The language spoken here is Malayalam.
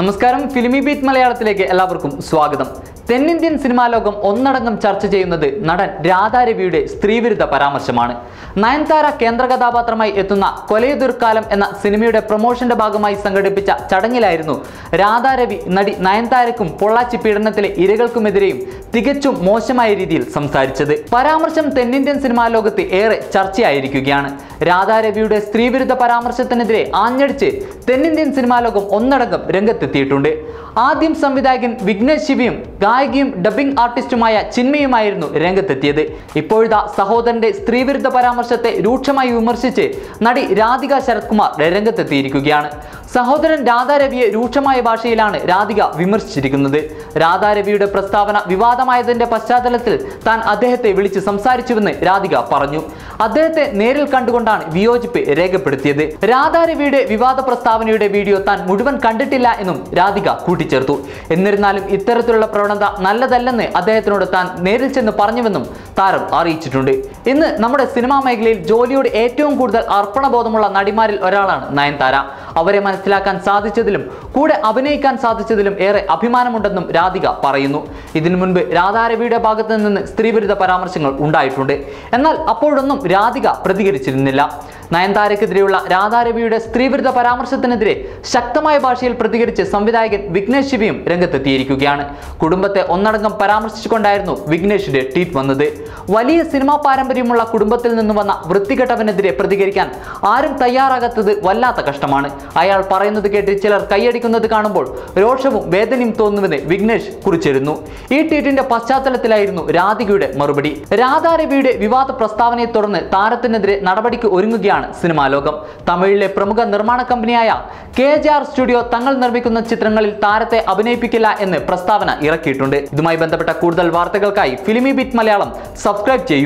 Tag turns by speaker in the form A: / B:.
A: നമസ്കാരം. ഫിലിമി ബീറ്റ് മലയാളത്തിലേക്ക് എല്ലാവർക്കും സ്വാഗതം. തെന്നിന്ത്യൻ സിനിമാ ലോകം ഒന്നടങ്കം ചർച്ച ചെയ്യുന്നത് നടൻ രാധാരവിയുടെ സ്ത്രീവിരുദ്ധ പരാമർശമാണ്. നയൻതാര കേന്ദ്ര കഥാപാത്രമായി എത്തുന്ന കൊലയുതിർക്കാലം എന്ന സിനിമയുടെ പ്രൊമോഷന്റെ ഭാഗമായി സംഘടിപ്പിച്ച ചടങ്ങിലായിരുന്നു രാധാരവി നടി നയൻതാരക്കും പൊള്ളാച്ചി പീഡനത്തിലെ ഇരകൾക്കുമെതിരെയും തികച്ചും മോശമായ രീതിയിൽ സംസാരിച്ചത്. പരാമർശം തെന്നിന്ത്യൻ സിനിമാ ലോകത്ത് ഏറെ ചർച്ചയായിരിക്കുകയാണ്. രാധാരവിയുടെ സ്ത്രീവിരുദ്ധ പരാമർശത്തിനെതിരെ ആഞ്ഞടിച്ച് തെന്നിന്ത്യൻ സിനിമാ ലോകം ഒന്നടങ്കം രംഗത്തെത്തിയിട്ടുണ്ട്. ആദ്യം സംവിധായകൻ വിഘ്നേഷ് ശിവയും ഗായികയും ഡബിംഗ് ആർട്ടിസ്റ്റുമായ ചിന്മയുമായിരുന്നു രംഗത്തെത്തിയത്. ഇപ്പോഴത്തെ സഹോദരന്റെ സ്ത്രീവിരുദ്ധ പരാമർശത്തെ രൂക്ഷമായി വിമർശിച്ച് നടി രാധിക ശരത്കുമാർ രംഗത്തെത്തിയിരിക്കുകയാണ്. സഹോദരൻ രാധാരവിയെ രൂക്ഷമായ ഭാഷയിലാണ് രാധിക വിമർശിച്ചിരിക്കുന്നത്. രാധാരവിയുടെ പ്രസ്താവന വിവാദമായതിന്റെ പശ്ചാത്തലത്തിൽ താൻ അദ്ദേഹത്തെ വിളിച്ച് സംസാരിച്ചുവെന്ന് രാധിക പറഞ്ഞു. അദ്ദേഹത്തെ നേരിൽ കണ്ടുകൊണ്ടാണ് വിയോജിപ്പ് രേഖപ്പെടുത്തിയത്. രാധാരവിയുടെ വിവാദ പ്രസ്താവനയുടെ വീഡിയോ താൻ മുഴുവൻ കണ്ടിട്ടില്ല എന്നും രാധിക കൂട്ടിച്ചേർത്തു. എന്നിരുന്നാലും ഇത്തരത്തിലുള്ള പ്രവണത നല്ലതല്ലെന്ന് അദ്ദേഹത്തിനോട് താൻ നേരിൽ ചെന്ന് പറഞ്ഞുവെന്നും താരം അറിയിച്ചിട്ടുണ്ട്. ഇന്ന് നമ്മുടെ സിനിമാ മേഖലയിൽ ജോലിയോട് ഏറ്റവും കൂടുതൽ അർപ്പണബോധമുള്ള നടിമാരിൽ ഒരാളാണ് നയൻതാര. അവരെ മനസ്സിലാക്കാൻ സാധിച്ചതിലും കൂടെ അഭിനയിക്കാൻ സാധിച്ചതിലും ഏറെ അഭിമാനമുണ്ടെന്നും രാധിക പറയുന്നു. ഇതിനു മുൻപ് രാധാരവിയുടെ ഭാഗത്ത് നിന്ന് സ്ത്രീവിരുദ്ധ പരാമർശങ്ങൾ ഉണ്ടായിട്ടുണ്ട്. എന്നാൽ അപ്പോഴൊന്നും രാധിക പ്രതികരിച്ചിരുന്നില്ല. നയൻതാരക്കെതിരെയുള്ള രാധാരവിയുടെ സ്ത്രീവിരുദ്ധ പരാമർശത്തിനെതിരെ ശക്തമായ ഭാഷയിൽ പ്രതികരിച്ച് സംവിധായകൻ വിഘ്നേഷ് ശിവയും രംഗത്തെത്തിയിരിക്കുകയാണ്. കുടുംബത്തെ ഒന്നടങ്കം പരാമർശിച്ചുകൊണ്ടായിരുന്നു വിഘ്നേഷിന്റെ ട്വീറ്റ് വന്നത്. വലിയ സിനിമാ പാരമ്പര്യമുള്ള കുടുംബത്തിൽ നിന്ന് വന്ന വൃത്തികെട്ടവനെതിരെ പ്രതികരിക്കാൻ ആരും തയ്യാറാകാത്തത് വല്ലാത്ത കഷ്ടമാണ്. അയാൾ പറയുന്നത് കേട്ട് ചിലർ കൈയടിക്കുന്നത് കാണുമ്പോൾ രോഷവും വേദനയും തോന്നുമെന്ന് വിഘ്നേഷ് കുറിച്ചിരുന്നു. ഈ ട്വീറ്റിന്റെ പശ്ചാത്തലത്തിലായിരുന്നു രാധികയുടെ മറുപടി. രാധാരവിയുടെ വിവാദ പ്രസ്താവനയെ തുടർന്ന് താരത്തിനെതിരെ നടപടിക്ക് ഒരുങ്ങുകയാണ് സിനിമാ ലോകം. തമിഴിലെ പ്രമുഖ നിർമ്മാണ കമ്പനിയായ കെ ജെ ആർ സ്റ്റുഡിയോ തങ്ങൾ നിർമ്മിക്കുന്ന ചിത്രങ്ങളിൽ താരത്തെ അഭിനയിപ്പിക്കില്ല എന്ന് പ്രസ്താവന ഇറക്കിയിട്ടുണ്ട്. ഇതുമായി ബന്ധപ്പെട്ട കൂടുതൽ വാർത്തകൾക്കായി ഫിലിമി ബിറ്റ് മലയാളം സബ്സ്ക്രൈബ് ചെയ്യൂ.